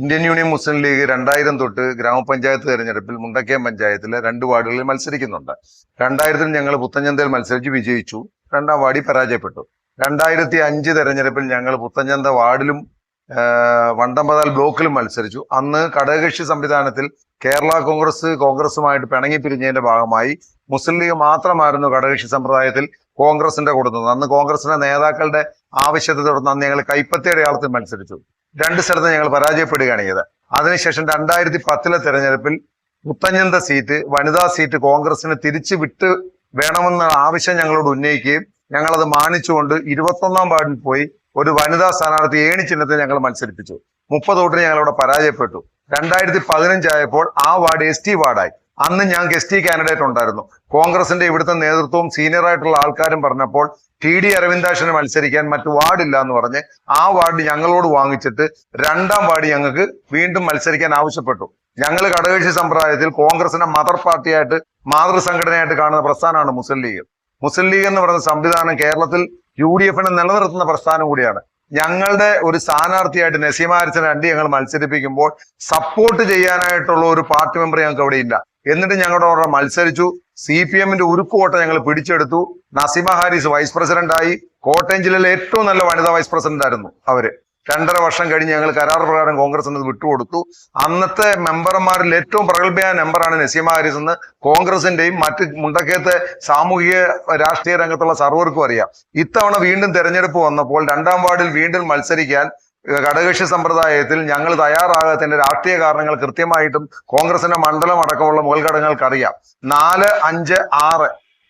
Indian union മുസ്ലിം league രണ്ടായിരം തൊട്ട് ഗ്രാമപഞ്ചായത്ത് തെരഞ്ഞെടുപ്പിൽ മുണ്ടക്കയം പഞ്ചായത്തിലെ രണ്ട് വാർഡുകളിൽ മത്സരിക്കുന്നുണ്ട്. രണ്ടായിരത്തിൽ ഞങ്ങൾ പുത്തഞ്ചന്തയിൽ മത്സരിച്ച് വിജയിച്ചു. രണ്ടാം വാർഡിൽ പരാജയപ്പെട്ടു. രണ്ടായിരത്തി അഞ്ച് തെരഞ്ഞെടുപ്പിൽ ഞങ്ങൾ പുത്തഞ്ചന്ത വാർഡിലും വണ്ടമ്പതാൽ ബ്ലോക്കിലും മത്സരിച്ചു. അന്ന് ഘടകകക്ഷി സംവിധാനത്തിൽ കേരള കോൺഗ്രസ് കോൺഗ്രസുമായിട്ട് പിണങ്ങി പിരിഞ്ഞതിന്റെ ഭാഗമായി മുസ്ലിം ലീഗ് മാത്രമായിരുന്നു ഘടകകക്ഷി സമ്പ്രദായത്തിൽ കോൺഗ്രസിന്റെ കൊടുത്തത് അന്ന് കോൺഗ്രസിന്റെ നേതാക്കളുടെ ആവശ്യത്തെ തുടർന്ന് അന്ന് ഞങ്ങൾ കൈപ്പത്തി അടയാളത്തിൽ മത്സരിച്ചു. രണ്ട് സ്ഥലത്ത് ഞങ്ങൾ പരാജയപ്പെടുകയാണ് ചെയ്തത് അതിനുശേഷം രണ്ടായിരത്തി പത്തിലെ തെരഞ്ഞെടുപ്പിൽ മുത്തഞ്ഞന്ത സീറ്റ് വനിതാ സീറ്റ് കോൺഗ്രസിന് തിരിച്ചു വിട്ട് വേണമെന്ന ആവശ്യം ഞങ്ങളോട് ഉന്നയിക്കുകയും ഞങ്ങളത് മാനിച്ചുകൊണ്ട് ഇരുപത്തൊന്നാം വാർഡിൽ പോയി ഒരു വനിതാ സ്ഥാനാർത്ഥി ഏണി ചിഹ്നത്തെ ഞങ്ങൾ മത്സരിപ്പിച്ചു. മുപ്പത് വോട്ടിന് ഞങ്ങളവിടെ പരാജയപ്പെട്ടു. രണ്ടായിരത്തി പതിനഞ്ചായപ്പോൾ ആ വാർഡ് എസ് ടി വാർഡായി. അന്ന് ഞാൻ ടി കാൻഡിഡേറ്റ് ഉണ്ടായിരുന്നു. കോൺഗ്രസിന്റെ ഇവിടുത്തെ നേതൃത്വവും സീനിയർ ആയിട്ടുള്ള ആൾക്കാരും പറഞ്ഞപ്പോൾ ടി ഡി അരവിന്ദാക്ഷന് മത്സരിക്കാൻ മറ്റു വാർഡില്ല എന്ന് പറഞ്ഞ് ആ വാർഡ് ഞങ്ങളോട് വാങ്ങിച്ചിട്ട് രണ്ടാം വാർഡ് ഞങ്ങൾക്ക് വീണ്ടും മത്സരിക്കാൻ ആവശ്യപ്പെട്ടു. ഞങ്ങൾ ഘടകകക്ഷി സമ്പ്രദായത്തിൽ കോൺഗ്രസിനെ മദർ പാർട്ടിയായിട്ട് മാതൃസംഘടനയായിട്ട് കാണുന്ന പ്രസ്ഥാനമാണ് മുസ്ലിം ലീഗ്. മുസ്ലിം ലീഗ് എന്ന് പറയുന്ന സംവിധാനം കേരളത്തിൽ യു ഡി എഫിനെ നിലനിർത്തുന്ന പ്രസ്ഥാനം കൂടിയാണ്. ഞങ്ങളുടെ ഒരു സ്ഥാനാർത്ഥിയായിട്ട് നസീമ ഹാരിസിനെ രണ്ട് ഞങ്ങൾ മത്സരിപ്പിക്കുമ്പോൾ സപ്പോർട്ട് ചെയ്യാനായിട്ടുള്ള ഒരു പാർട്ടി മെമ്പർ ഞങ്ങൾക്ക് അവിടെ ഇല്ല. എന്നിട്ട് ഞങ്ങളുടെ അവിടെ മത്സരിച്ചു. സി പി എമ്മിന്റെ ഉരുക്കോട്ട ഞങ്ങൾ പിടിച്ചെടുത്തു. നസീമ ഹാരിസ് വൈസ് പ്രസിഡന്റ് ആയി. കോട്ടയം ജില്ലയിലെ ഏറ്റവും നല്ല വനിതാ വൈസ് പ്രസിഡന്റ് ആയിരുന്നു അവർ. രണ്ടര വർഷം കഴിഞ്ഞ് ഞങ്ങൾ കരാർ പ്രകാരം കോൺഗ്രസിന് വിട്ടുകൊടുത്തു. അന്നത്തെ മെമ്പർമാരിൽ ഏറ്റവും പ്രഗത്ഭയായ മെമ്പറാണ് നസീമ ഹാരിസ് എന്ന് കോൺഗ്രസിന്റെയും മറ്റ് മുണ്ടക്കയത്തെ സാമൂഹിക രാഷ്ട്രീയ രംഗത്തുള്ള സർവർക്കും അറിയാം. ഇത്തവണ വീണ്ടും തെരഞ്ഞെടുപ്പ് വന്നപ്പോൾ രണ്ടാം വാർഡിൽ വീണ്ടും മത്സരിക്കാൻ ഘടകകക്ഷി സമ്പ്രദായത്തിൽ ഞങ്ങൾ തയ്യാറാകാത്തതിന്റെ രാഷ്ട്രീയ കാരണങ്ങൾ കൃത്യമായിട്ടും കോൺഗ്രസിന്റെ മണ്ഡലം അടക്കമുള്ള മുകൾഘടകങ്ങൾക്ക് അറിയാം നാല് അഞ്ച് ആറ്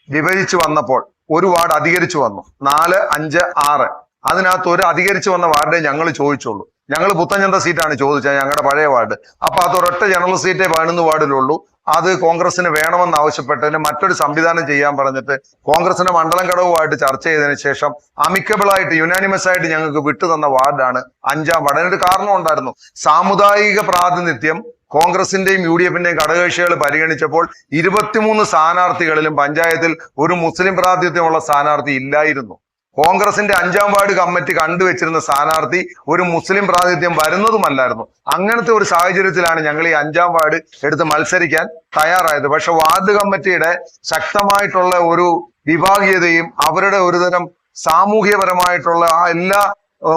വിഭജിച്ചു വന്നപ്പോൾ ഒരു വാർഡ് അധികരിച്ചു വന്നു. നാല് അഞ്ച് ആറ്. അതിനകത്ത് ഒരു അധികരിച്ചു വന്ന വാർഡേ ഞങ്ങൾ ചോദിച്ചുള്ളൂ. ഞങ്ങൾ പുത്തഞ്ചന്ത സീറ്റാണ് ചോദിച്ചത് ഞങ്ങളുടെ പഴയ വാർഡ്. അപ്പൊ അത് ഒരൊറ്റ ജനറൽ സീറ്റേ പതിനൊന്ന് വാർഡിലുള്ളൂ. അത് കോൺഗ്രസിന് വേണമെന്ന് ആവശ്യപ്പെട്ടതിന് മറ്റൊരു സംവിധാനം ചെയ്യാൻ പറഞ്ഞിട്ട് കോൺഗ്രസിന്റെ മണ്ഡലം ഘടകവുമായിട്ട് ചർച്ച ചെയ്തതിനു ശേഷം അമിക്കബിൾ ആയിട്ട് യുനാനിമസ് ആയിട്ട് ഞങ്ങൾക്ക് വിട്ടുതന്ന വാർഡാണ് അഞ്ചാം വാർഡ്. അതിനൊരു കാരണം ഉണ്ടായിരുന്നു. സാമുദായിക പ്രാതിനിധ്യം കോൺഗ്രസിന്റെയും യു ഡി എഫിന്റെയും ഘടകകക്ഷികൾ പരിഗണിച്ചപ്പോൾ ഇരുപത്തിമൂന്ന് സ്ഥാനാർത്ഥികളിലും പഞ്ചായത്തിൽ ഒരു മുസ്ലിം പ്രാതിനിധ്യമുള്ള സ്ഥാനാർത്ഥി ഇല്ലായിരുന്നു. കോൺഗ്രസിന്റെ അഞ്ചാം വാർഡ് കമ്മിറ്റി കണ്ടുവച്ചിരുന്ന സ്ഥാനാർത്ഥി ഒരു മുസ്ലിം പ്രാതിനിധ്യം വരുന്നതുമല്ലായിരുന്നു. അങ്ങനത്തെ ഒരു സാഹചര്യത്തിലാണ് ഞങ്ങൾ ഈ അഞ്ചാം വാർഡ് എടുത്ത് മത്സരിക്കാൻ തയ്യാറായത്. പക്ഷെ വാർഡ് കമ്മിറ്റിയുടെ ശക്തമായിട്ടുള്ള ഒരു വിഭാഗീയതയും അവരുടെ ഒരുതരം സാമൂഹ്യപരമായിട്ടുള്ള ആ എല്ലാ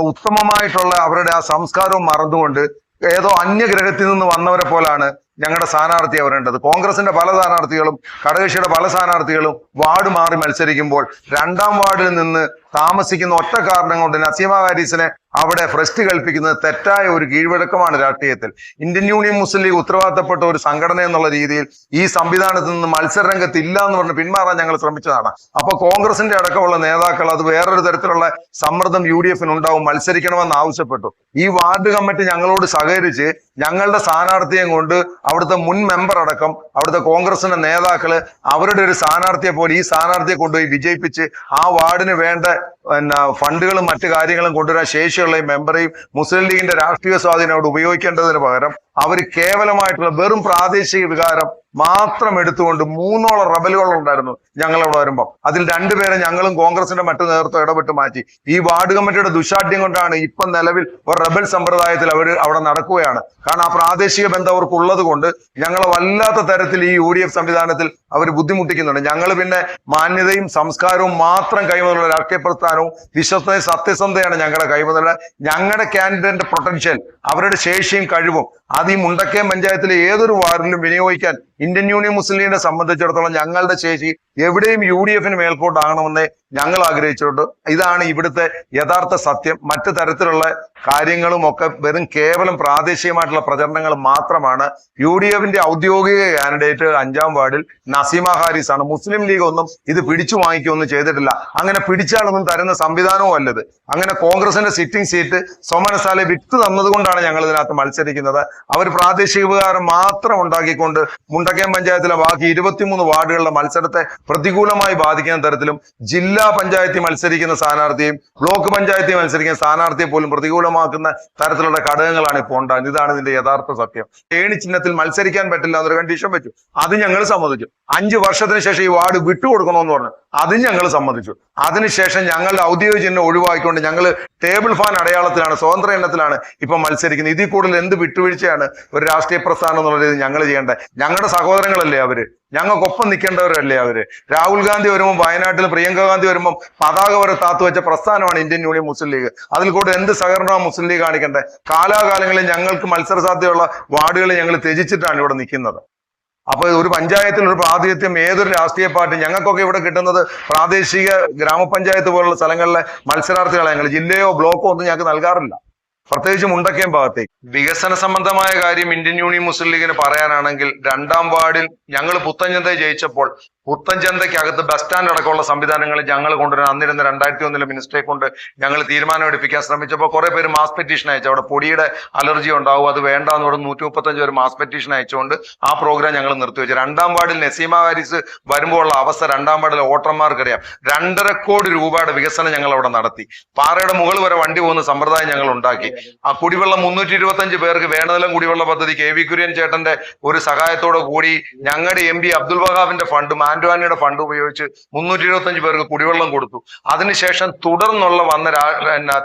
ഉത്തമമായിട്ടുള്ള അവരുടെ ആ സംസ്കാരവും മറന്നുകൊണ്ട് ഏതോ അന്യഗ്രഹത്തിൽ നിന്ന് വന്നവരെ പോലാണ് ഞങ്ങളുടെ സ്ഥാനാർത്ഥിയാണ് വരേണ്ടത്. കോൺഗ്രസിന്റെ പല സ്ഥാനാർത്ഥികളും ഘടകകക്ഷിയുടെ പല സ്ഥാനാർത്ഥികളും വാർഡ് മാറി മത്സരിക്കുമ്പോൾ രണ്ടാം വാർഡിൽ നിന്ന് താമസിക്കുന്ന ഒറ്റ കാരണം കൊണ്ട് നസീമ ഹാരിസിനെ അവിടെ ഭ്രഷ്ട് കൽപ്പിക്കുന്നത് തെറ്റായ ഒരു കീഴ്വഴക്കമാണ് രാഷ്ട്രീയത്തിൽ. ഇന്ത്യൻ യൂണിയൻ മുസ്ലിം ലീഗ് ഉത്തരവാദിത്തപ്പെട്ട ഒരു സംഘടന എന്നുള്ള രീതിയിൽ ഈ സംവിധാനത്തിൽ നിന്ന് മത്സര രംഗത്ത് ഇല്ല എന്ന് പറഞ്ഞ് പിന്മാറാൻ ഞങ്ങൾ ശ്രമിച്ചതാണ്. അപ്പൊ കോൺഗ്രസിന്റെ അടക്കമുള്ള നേതാക്കൾ അത് വേറൊരു തരത്തിലുള്ള സമ്മർദ്ദം യു ഡി എഫിന് ഉണ്ടാവും മത്സരിക്കണമെന്ന് ആവശ്യപ്പെട്ടു. ഈ വാർഡ് കമ്മിറ്റി ഞങ്ങളോട് സഹകരിച്ച് ഞങ്ങളുടെ സ്ഥാനാർത്ഥിയെ കൊണ്ട് അവിടുത്തെ മുൻ മെമ്പർ അടക്കം അവിടുത്തെ കോൺഗ്രസിന്റെ നേതാക്കൾ അവരുടെ ഒരു സ്ഥാനാർത്ഥിയെ പോലെ ഈ സ്ഥാനാർത്ഥിയെ കൊണ്ടുപോയി വിജയിപ്പിച്ച് ആ വാർഡിന് വേണ്ട പിന്നെ ഫണ്ടുകളും മറ്റു കാര്യങ്ങളും കൊണ്ടുവരാൻ ശേഷിയുള്ള മെമ്പറേയും മുസ്ലിം ലീഗിന്റെ രാഷ്ട്രീയ സ്വാധീനം അവിടെ ഉപയോഗിക്കേണ്ടതിന് പകരം അവർ കേവലമായിട്ടുള്ള വെറും പ്രാദേശിക വികാരം മാത്രം എടുത്തുകൊണ്ട് മൂന്നോളം റബലുകൾ ഉണ്ടായിരുന്നു ഞങ്ങൾ അവിടെ വരുമ്പോൾ അതിൽ രണ്ടുപേരെ ഞങ്ങളും കോൺഗ്രസിന്റെ മറ്റു നേതൃത്വം ഇടപെട്ട് മാറ്റി. ഈ വാർഡ് കമ്മിറ്റിയുടെ ദുശാഠ്യം കൊണ്ടാണ് ഇപ്പം നിലവിൽ ഒരു റബൽ സമ്പ്രദായത്തിൽ അവർ അവിടെ നടക്കുകയാണ്. കാരണം ആ പ്രാദേശിക ബന്ധം അവർക്ക് ഉള്ളത് കൊണ്ട് ഞങ്ങളെ വല്ലാത്ത തരത്തിൽ ഈ യു ഡി എഫ് സംവിധാനത്തിൽ അവർ ബുദ്ധിമുട്ടിക്കുന്നുണ്ട്. ഞങ്ങൾ പിന്നെ മാന്യതയും സംസ്കാരവും മാത്രം കൈമുതലുള്ള രാഷ്ട്രീയ പ്രസ്ഥാനവും വിശ്വസ്തയും സത്യസന്ധതയാണ് ഞങ്ങളുടെ കൈമുതലുള്ള ഞങ്ങളുടെ കാൻഡിഡേറ്റിന്റെ പൊട്ടൻഷ്യൽ അവരുടെ ശേഷിയും കഴിവും. അത് ഈ മുണ്ടക്കയം പഞ്ചായത്തിലെ ഏതൊരു വാർഡിലും വിനിയോഗിക്കാൻ ഇന്ത്യൻ യൂണിയൻ മുസ്ലിം ലീഗിനെ സംബന്ധിച്ചിടത്തോളം ഞങ്ങളുടെ ശേഷി എവിടെയും യു ഡി എഫിന് മേൽക്കോട്ടാകണമെന്ന് ഞങ്ങൾ ആഗ്രഹിച്ചിട്ടുണ്ട്. ഇതാണ് ഇവിടുത്തെ യഥാർത്ഥ സത്യം. മറ്റു തരത്തിലുള്ള കാര്യങ്ങളും ഒക്കെ വെറും കേവലം പ്രാദേശികമായിട്ടുള്ള പ്രചരണങ്ങൾ മാത്രമാണ്. യു ഡി എഫിന്റെ ഔദ്യോഗിക കാൻഡിഡേറ്റ് അഞ്ചാം വാർഡിൽ നസീമ ഹാരിസ് ആണ് മുസ്ലിം ലീഗ് ഒന്നും ഇത് പിടിച്ചു വാങ്ങിക്കുകയൊന്നും ചെയ്തിട്ടില്ല. അങ്ങനെ പിടിച്ചാലൊന്നും തരുന്ന സംവിധാനവും അല്ലത്. അങ്ങനെ കോൺഗ്രസിന്റെ സിറ്റിംഗ് സീറ്റ് സോമനസാലെ വിട്ടു തന്നതുകൊണ്ടാണ് ഞങ്ങൾ ഇതിനകത്ത് മത്സരിക്കുന്നത്. അവർ പ്രാദേശിക ഉപകാരം മാത്രം ഉണ്ടാക്കിക്കൊണ്ട് മുണ്ടക്കയം പഞ്ചായത്തിലെ ബാക്കി ഇരുപത്തിമൂന്ന് വാർഡുകളിലെ മത്സരത്തെ പ്രതികൂലമായി ബാധിക്കുന്ന തരത്തിലും ജില്ലാ പഞ്ചായത്തിൽ മത്സരിക്കുന്ന സ്ഥാനാർത്ഥിയും ബ്ലോക്ക് പഞ്ചായത്തിൽ മത്സരിക്കുന്ന സ്ഥാനാർത്ഥിയെ പോലും പ്രതികൂലമാക്കുന്ന തരത്തിലുള്ള ഘടകങ്ങളാണ് ഇപ്പോൾ ഉണ്ടാകുന്നത്. ഇതാണ് ഇതിന്റെ യഥാർത്ഥ സത്യം. ഏണി ചിഹ്നത്തിൽ മത്സരിക്കാൻ പറ്റില്ല എന്നൊരു കണ്ടീഷൻ വെച്ചു. അത് ഞങ്ങൾ സമ്മതിച്ചു. അഞ്ചു വർഷത്തിന് ശേഷം ഈ വാർഡ് വിട്ടുകൊടുക്കണമെന്ന് പറഞ്ഞു. അതും ഞങ്ങൾ സമ്മതിച്ചു. അതിനുശേഷം ഞങ്ങളുടെ ഔദ്യോഗിക ചിഹ്നം ഒഴിവാക്കിക്കൊണ്ട് ഞങ്ങൾ ടേബിൾ ഫാൻ അടയാളത്തിലാണ് സ്വതന്ത്ര എണ്ണത്തിലാണ് ഇപ്പൊ മത്സരിക്കുന്നത്. ഇതിൽ കൂടുതൽ എന്ത് വിട്ടുവീഴ്ചയാണ്? ഒരു രാഷ്ട്രീയ പ്രസ്ഥാനം എന്നുള്ള രീതിയിൽ ഞങ്ങൾ ചെയ്യേണ്ടത് ഞങ്ങളുടെ സഹോദരങ്ങളല്ലേ അവർ? ഞങ്ങൾക്കൊപ്പം നിൽക്കേണ്ടവരല്ലേ അവർ? രാഹുൽ ഗാന്ധി വരുമ്പോൾ വയനാട്ടിൽ പ്രിയങ്ക ഗാന്ധി വരുമ്പോൾ പതാക വരെ താത്തു വെച്ച പ്രസ്ഥാനമാണ് ഇന്ത്യൻ യൂണിയൻ മുസ്ലിം ലീഗ്. അതിൽ കൂടുതൽ എന്ത് സഹകരണമാണ് മുസ്ലിം ലീഗ് കാണിക്കേണ്ടത് കാലാകാലങ്ങളിൽ ഞങ്ങൾക്ക് മത്സര സാധ്യതയുള്ള വാർഡുകളെ ഞങ്ങൾ ത്യജിച്ചിട്ടാണ് ഇവിടെ നിൽക്കുന്നത്. അപ്പൊ ഒരു പഞ്ചായത്തിൽ ഒരു പ്രാതിനിധ്യം ഏതൊരു രാഷ്ട്രീയ പാർട്ടി ഞങ്ങൾക്കൊക്കെ ഇവിടെ കിട്ടുന്നത് പ്രാദേശിക ഗ്രാമപഞ്ചായത്ത് പോലുള്ള സ്ഥലങ്ങളിലെ മത്സരാർത്ഥികളെ ഞങ്ങൾ. ജില്ലയോ ബ്ലോക്കോ ഒന്നും ഞങ്ങൾക്ക് നൽകാറില്ല. പ്രത്യേകിച്ച് മുണ്ടക്കയം ഭാഗത്തേക്ക്. വികസന സംബന്ധമായ കാര്യം ഇന്ത്യൻ യൂണിയൻ മുസ്ലിം ലീഗിന് പറയാനാണെങ്കിൽ രണ്ടാം വാർഡിൽ ഞങ്ങൾ പുത്തഞ്ചന്ത ജയിച്ചപ്പോൾ പുത്തഞ്ചന്തയ്ക്കകത്ത് ബസ് സ്റ്റാൻഡ് അടക്കമുള്ള സംവിധാനങ്ങൾ ഞങ്ങൾ കൊണ്ടുവരാൻ അന്നിരുന്ന രണ്ടായിരത്തി ഒന്നിലെ മിനിസ്റ്ററെ കൊണ്ട് ഞങ്ങൾ തീരുമാനം എടുപ്പിക്കാൻ ശ്രമിച്ചപ്പോൾ കുറെ പേര് മാസ് പെറ്റീഷൻ അയച്ചു. അവിടെ പൊടിയുടെ അലർജി ഉണ്ടാവും അത് വേണ്ട എന്ന് പറഞ്ഞ് നൂറ്റി മുപ്പത്തഞ്ച് പേര് മാസ് പെറ്റീഷൻ അയച്ചുകൊണ്ട് ആ പ്രോഗ്രാം ഞങ്ങൾ നിർത്തിവെച്ചു. രണ്ടാം വാർഡിൽ നസീമ ഹാരിസ് വരുമ്പോൾ ഉള്ള അവസ്ഥ രണ്ടാം വാർഡിലെ വോട്ടർമാർക്കറിയാം. രണ്ടര കോടി രൂപയുടെ വികസനം ഞങ്ങൾ അവിടെ നടത്തി. പാറയുടെ മുകൾ വരെ വണ്ടി പോകുന്ന സമ്പ്രദായം ഞങ്ങൾ ഉണ്ടാക്കി. ആ കുടിവെള്ളം മുന്നൂറ്റി ഇരുപത്തഞ്ച് പേർക്ക് വേണതലം കുടിവെള്ള പദ്ധതി. കെ വി കുര്യൻ ചേട്ടന്റെ ഒരു സഹായത്തോടെ കൂടി ഞങ്ങളുടെ എം പി അബ്ദുൽ വഹാബിന്റെ ഫണ്ടും മാൻഡുവാനിയുടെ ഫണ്ട് ഉപയോഗിച്ച് മുന്നൂറ്റി ഇരുപത്തഞ്ച് പേർക്ക് കുടിവെള്ളം കൊടുത്തു. അതിനുശേഷം തുടർന്നുള്ള വന്ന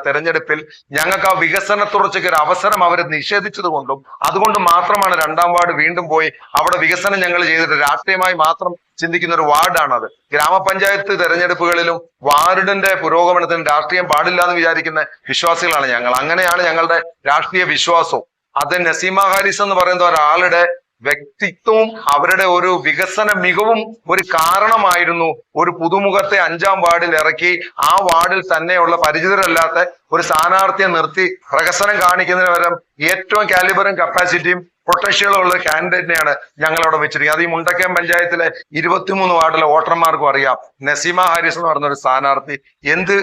തെരഞ്ഞെടുപ്പിൽ ഞങ്ങൾക്ക് ആ വികസന തുടർച്ചയ്ക്ക് ഒരു അവസരം അവർ നിഷേധിച്ചത് കൊണ്ടും അതുകൊണ്ട് മാത്രമാണ് രണ്ടാം വാർഡ് വീണ്ടും പോയി അവിടെ വികസനം ഞങ്ങൾ ചെയ്തിട്ട് രാഷ്ട്രീയമായി മാത്രം ചിന്തിക്കുന്ന ഒരു വാർഡാണത്. ഗ്രാമപഞ്ചായത്ത് തെരഞ്ഞെടുപ്പുകളിലും വാർഡിന്റെ പുരോഗമനത്തിന് രാഷ്ട്രീയം പാടില്ല എന്ന് വിചാരിക്കുന്ന വിശ്വാസികളാണ് ഞങ്ങൾ. അങ്ങനെയാണ് ഞങ്ങളുടെ രാഷ്ട്രീയ വിശ്വാസവും. അത് നസീമ ഹാരിസ് എന്ന് പറയുന്ന ഒരാളുടെ വ്യക്തിത്വവും അവരുടെ ഒരു വികസന മികവും ഒരു കാരണമായിരുന്നു ഒരു പുതുമുഖത്തെ അഞ്ചാം വാർഡിൽ ഇറക്കി ആ വാർഡിൽ തന്നെയുള്ള പരിചിതരല്ലാത്ത ഒരു സ്ഥാനാർത്ഥിയെ നിർത്തി പ്രകസനം കാണിക്കുന്നതിന് പകരം ഏറ്റവും കാലിബറും കപ്പാസിറ്റിയും പൊട്ടൻഷ്യലും ഉള്ള കാൻഡിഡേറ്റിനെയാണ് ഞങ്ങൾ അവിടെ വെച്ചിരിക്കുന്നത്. അത് ഈ മുണ്ടക്കയം പഞ്ചായത്തിലെ ഇരുപത്തിമൂന്ന് വാർഡിലെ വോട്ടർമാർക്കും അറിയാം. നസീമ ഹാരിസ് എന്ന് പറഞ്ഞ ഒരു സ്ഥാനാർത്ഥി എന്ത്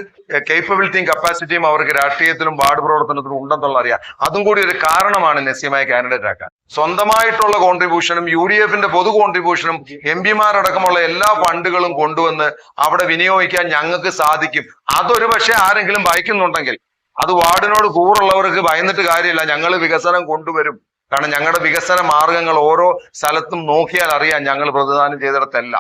കേപ്പബിലിറ്റിയും കപ്പാസിറ്റിയും അവർക്ക് രാഷ്ട്രീയത്തിലും വാർഡ് പ്രവർത്തനത്തിലും ഉണ്ടെന്നുള്ള അറിയാം. അതും കൂടി ഒരു കാരണമാണ് നസീമയെ കാൻഡിഡേറ്റ് ആക്കാൻ. സ്വന്തമായിട്ടുള്ള കോൺട്രിബ്യൂഷനും യു ഡി എഫിന്റെ പൊതു കോൺട്രിബ്യൂഷനും എം പിമാരടക്കമുള്ള എല്ലാ ഫണ്ടുകളും കൊണ്ടുവന്ന് അവിടെ വിനിയോഗിക്കാൻ ഞങ്ങൾക്ക് സാധിക്കും. അതൊരു പക്ഷേ ആരെങ്കിലും ഭയക്കുന്നുണ്ടെങ്കിൽ അത് വാർഡിനോട് കൂറുള്ളവർക്ക് ഭയന്നിട്ട് കാര്യമില്ല. ഞങ്ങൾ വികസനം കൊണ്ടുവരും. കാരണം ഞങ്ങളുടെ വികസന മാർഗങ്ങൾ ഓരോ സ്ഥലത്തും നോക്കിയാൽ അറിയാം ഞങ്ങൾ പ്രതിദാനം ചെയ്തിടത്തല്ല.